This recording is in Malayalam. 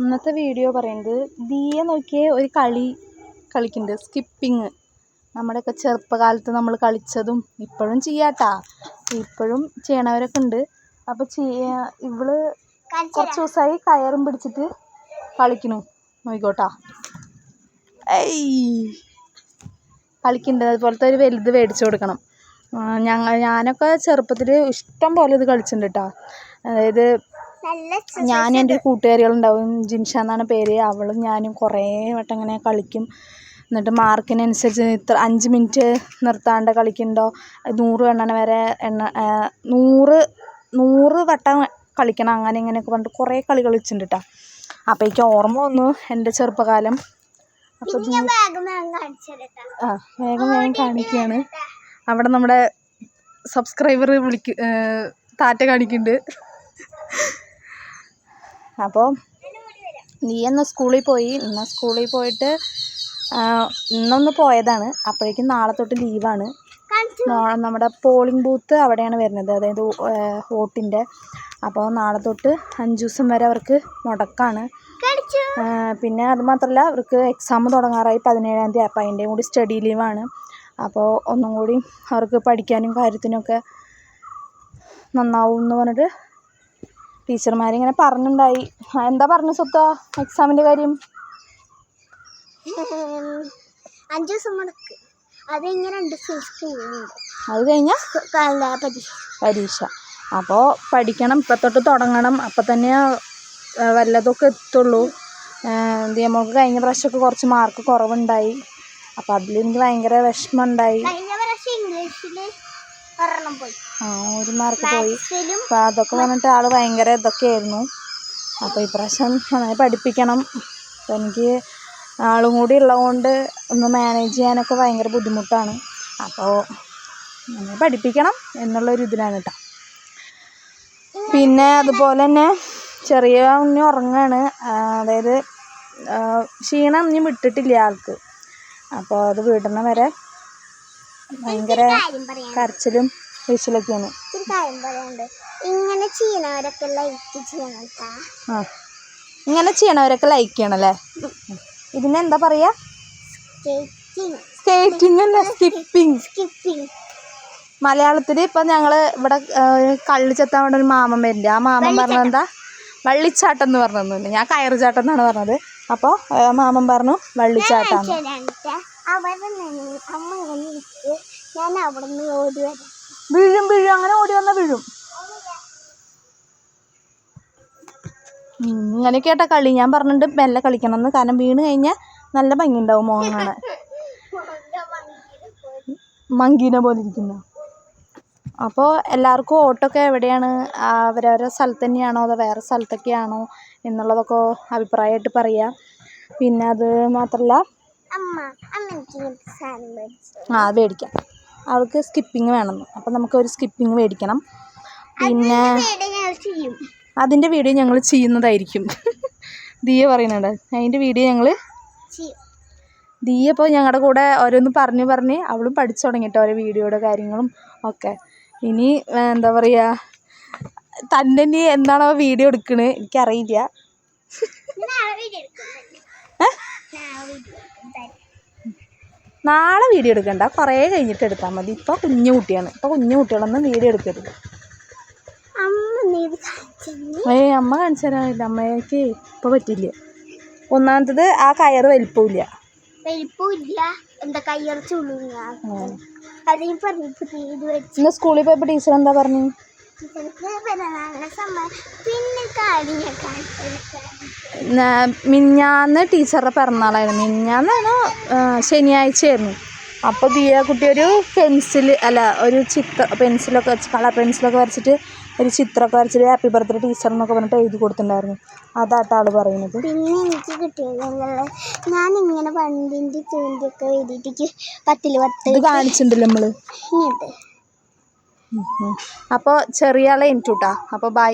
ഇന്നത്തെ വീഡിയോ പറയുന്നത് ദിയെ നോക്കിയേ ഒരു കളി കളിക്കുന്നുണ്ട് സ്കിപ്പിങ് നമ്മുടെയൊക്കെ ചെറുപ്പകാലത്ത് നമ്മൾ കളിച്ചതും ഇപ്പോഴും ചെയ്യാട്ടാ. ഇപ്പോഴും ചെയ്യണവരൊക്കെ ഉണ്ട്. അപ്പോൾ ചെയ്യാ ഇവൾ കുറച്ച് ദിവസമായി കയറും പിടിച്ചിട്ട് കളിക്കണു നോക്കിക്കോട്ടാ. ഏയ്. കളിക്കുന്നുണ്ട്. അതുപോലത്തെ ഒരു വലുത് മേടിച്ചു കൊടുക്കണം. ഞങ്ങൾ ഞാനൊക്കെ ചെറുപ്പത്തിൽ ഇഷ്ടം പോലെ ഇത് കളിച്ചിട്ടുണ്ട്. കേട്ടോ അതായത് ഞാൻ എന്റെ കൂട്ടുകാരികളുണ്ടാവും ജിൻഷ എന്നാണ് പേര്. അവളും ഞാനും കുറേ വട്ടം ഇങ്ങനെ കളിക്കും. എന്നിട്ട് മാർക്കിനനുസരിച്ച് ഇത്ര അഞ്ച് മിനിറ്റ് നിർത്താണ്ട് കളിക്കുന്നുണ്ടോ? നൂറ് എണ്ണണ വരെ എണ്ണ നൂറ് നൂറ് വട്ടം കളിക്കണം. അങ്ങനെ ഇങ്ങനെയൊക്കെ പറഞ്ഞിട്ട് കുറേ കളി കളിച്ചിട്ടുണ്ട് കേട്ടോ അപ്പോൾ എനിക്ക് ഓർമ്മ വന്നു എന്റെ ചെറുപ്പകാലം. അപ്പോൾ ആ വേഗം വേഗം കാണിക്കുകയാണ്. അവിടെ നമ്മുടെ സബ്സ്ക്രൈബർ വിളിക്ക് താറ്റ കാണിക്കുന്നുണ്ട്. അപ്പോൾ നീ എന്ന സ്കൂളിൽ പോയി? ഇന്ന് സ്കൂളിൽ പോയിട്ട് ഇന്നൊന്ന് പോയതാണ്. അപ്പോഴേക്കും നാളെ തൊട്ട് ലീവാണ്. നമ്മുടെ പോളിംഗ് ബൂത്ത് അവിടെയാണ് വരുന്നത് അതായത് വോട്ടിന്റെ. അപ്പോൾ നാളെ തൊട്ട് അഞ്ച് ദിവസം വരെ അവർക്ക് മുടക്കാണ്. പിന്നെ അത് മാത്രമല്ല അവർക്ക് എക്സാം തുടങ്ങാറായി പതിനേഴാം തീയതി. അപ്പോൾ അതിന്റെയും കൂടി സ്റ്റഡി ലീവാണ് അപ്പോൾ ഒന്നും കൂടി അവർക്ക് പഠിക്കാനും കാര്യത്തിനൊക്കെ നന്നാവും എന്ന് പറഞ്ഞിട്ട് ടീച്ചർമാരിങ്ങനെ പറഞ്ഞുണ്ടായി. എന്താ പറഞ്ഞു സ്വത്ത എക്സാമിന്റെ കാര്യം? അഞ്ച് ദിവസം മുടക്ക്. അത് രണ്ട് കഴിഞ്ഞാൽ പരീക്ഷ. അപ്പോൾ പഠിക്കണം. ഇപ്പം തൊട്ട് തുടങ്ങണം. അപ്പം തന്നെ വല്ലതൊക്കെ എത്തുള്ളൂ. നമുക്ക് കഴിഞ്ഞ പ്രാവശ്യമൊക്കെ കുറച്ച് മാർക്ക് കുറവുണ്ടായി. അപ്പോൾ അതിലെനിക്ക് ഭയങ്കര വിഷമം ഉണ്ടായി. കഴിഞ്ഞ പ്രാവശ്യം ഇംഗ്ലീഷിൽ ആ ഒരു മാർക്ക് പോയി. അപ്പം അതൊക്കെ പറഞ്ഞിട്ട് ആൾ ഭയങ്കര ഇതൊക്കെയായിരുന്നു. അപ്പോൾ ഇപ്രാവശ്യം നന്നായി പഠിപ്പിക്കണം. അപ്പം എനിക്ക് ആളും കൂടി ഉള്ളതുകൊണ്ട് ഒന്ന് മാനേജ് ചെയ്യാനൊക്കെ ഭയങ്കര ബുദ്ധിമുട്ടാണ്. അപ്പോൾ നന്നായി പഠിപ്പിക്കണം എന്നുള്ളൊരു ഇതിലാണ് കേട്ടോ പിന്നെ അതുപോലെ തന്നെ ചെറിയ ഉണ്ണി ഉറങ്ങാണ്. അതായത് ക്ഷീണം ഇനി വിട്ടിട്ടില്ല ആൾക്ക്. അപ്പോൾ അത് വിടണ വരെ. ഭയങ്കര കരച്ചിലും വീശലൊക്കെയാണ് ഇങ്ങനെ ചെയ്യണവരൊക്കെ ലൈക്ക് ചെയ്യണം ആ. ഇങ്ങനെ ചെയ്യണവരൊക്കെ ലൈക്ക് ചെയ്യണല്ലേ? ഇതിനെന്താ പറയാ? സ്കേറ്റിംഗ് അല്ല സ്കിപ്പിംഗ് സ്കിപ്പിംഗ് മലയാളത്തിൽ ഇപ്പം ഞങ്ങൾ ഇവിടെ കള്ളി ചെത്താൻ വേണ്ട ഒരു മാമൻ വരുന്നുണ്ട്. ആ മാമൻ പറഞ്ഞത് എന്താ വള്ളിച്ചാട്ടം എന്ന് പറഞ്ഞൊന്നുമില്ല ഞാൻ കയറുചാട്ടം എന്നാണ് പറഞ്ഞത്. അപ്പോൾ മാമൻ പറഞ്ഞു വള്ളിച്ചാട്ടാന്ന് അവിടെ നിന്ന് അമ്മ ഇങ്ങനെ ഞാൻ അവിടെ നിന്ന് ഓടി വരാം വീഴും വീഴും. അങ്ങനെ ഓടി വന്നാൽ വീഴും. ഇങ്ങനെ ഇങ്ങനെയൊക്കെയാട്ടാ കളി. ഞാൻ പറഞ്ഞിട്ട് മെല്ലെ കളിക്കണം എന്ന് കാരണം വീണ് കഴിഞ്ഞാൽ നല്ല ഭംഗി ഉണ്ടാവും മോങ്ങാണ് മങ്കീനെ പോലെ ഇരിക്കുന്ന. അപ്പോൾ എല്ലാവർക്കും ഓട്ടൊക്കെ എവിടെയാണ്? അവരവരുടെ സ്ഥലത്ത് തന്നെയാണോ അതോ വേറെ സ്ഥലത്തൊക്കെയാണോ എന്നുള്ളതൊക്കെ അഭിപ്രായമായിട്ട് പറയുക പിന്നെ അത് മാത്രമല്ല ആ അത് മേടിക്കാം. അവൾക്ക് സ്കിപ്പിങ് വേണമെന്ന് അപ്പം നമുക്കൊരു സ്കിപ്പിംഗ് മേടിക്കണം. പിന്നെ അതിന്റെ വീഡിയോ ഞങ്ങൾ ചെയ്യുന്നതായിരിക്കും. ദിയ പറയുന്നുണ്ട് അതിന്റെ വീഡിയോ ഞങ്ങൾ ദിയ ഇപ്പോൾ ഞങ്ങളുടെ കൂടെ ഓരോന്ന് പറഞ്ഞ് പറഞ്ഞ് അവളും പഠിച്ചു തുടങ്ങിയിട്ട് ഓരോ വീഡിയോയുടെ കാര്യങ്ങളും ഒക്കെ. ഇനി എന്താ പറയുക തന്നെ ഇനി എന്താണോ വീഡിയോ എടുക്കണത് എനിക്കറിയില്ല. നാളെ വീഡിയോ എടുക്കുന്നുണ്ട്. ഏ? നാളെ വീഡിയോ എടുക്കണ്ട. കുറേ കഴിഞ്ഞിട്ട് എടുത്താൽ മതി. ഇപ്പോൾ കുഞ്ഞു കുട്ടിയാണ്. ഇപ്പോൾ കുഞ്ഞു കുട്ടികളൊന്നും വീഡിയോ എടുക്കരുത്. ഏ അമ്മ കാണിച്ചു തരാനില്ല അമ്മയ്ക്ക് ഇപ്പോൾ പറ്റില്ല ഒന്നാമത്തത് ആ കയറ് വലിപ്പമില്ല. വലിപ്പമില്ല. എന്താ സ്കൂളിൽ പോയപ്പോൾ ടീച്ചർ എന്താ പറഞ്ഞു? മിഞ്ഞാന്ന് ടീച്ചറുടെ പിറന്നാളായിരുന്നു. മിഞ്ഞാന്നാണോ ശനിയാഴ്ചയായിരുന്നു. അപ്പോൾ ദിയ കുട്ടി ഒരു പെൻസിൽ അല്ല ഒരു ചിത്ര പെൻസിലൊക്കെ വെച്ച് കളർ പെൻസിലൊക്കെ വരച്ചിട്ട് ഒരു ചിത്രമൊക്കെ വരച്ചിട്ട് ഹാപ്പി ബർത്ത്ഡേ ടീച്ചർ എന്നൊക്കെ പറഞ്ഞിട്ട് എഴുതി കൊടുത്തിട്ടുണ്ടായിരുന്നു. അതാട്ട ആൾ പറയുന്നത്. പിന്നെ എനിക്ക് കിട്ടിയത് ഞാൻ ഇങ്ങനെ പണ്ടിന്റെ ചൂണ്ടിയൊക്കെ എഴുതിയിട്ട് പത്തിൽ പത്ത് കാണിച്ചിട്ടുണ്ടല്ലോ നമ്മൾ ഇങ്ങോട്ട്. അപ്പോൾ ചെറിയ ആളെ എനിക്കൂട്ടാ അപ്പോൾ ബൈ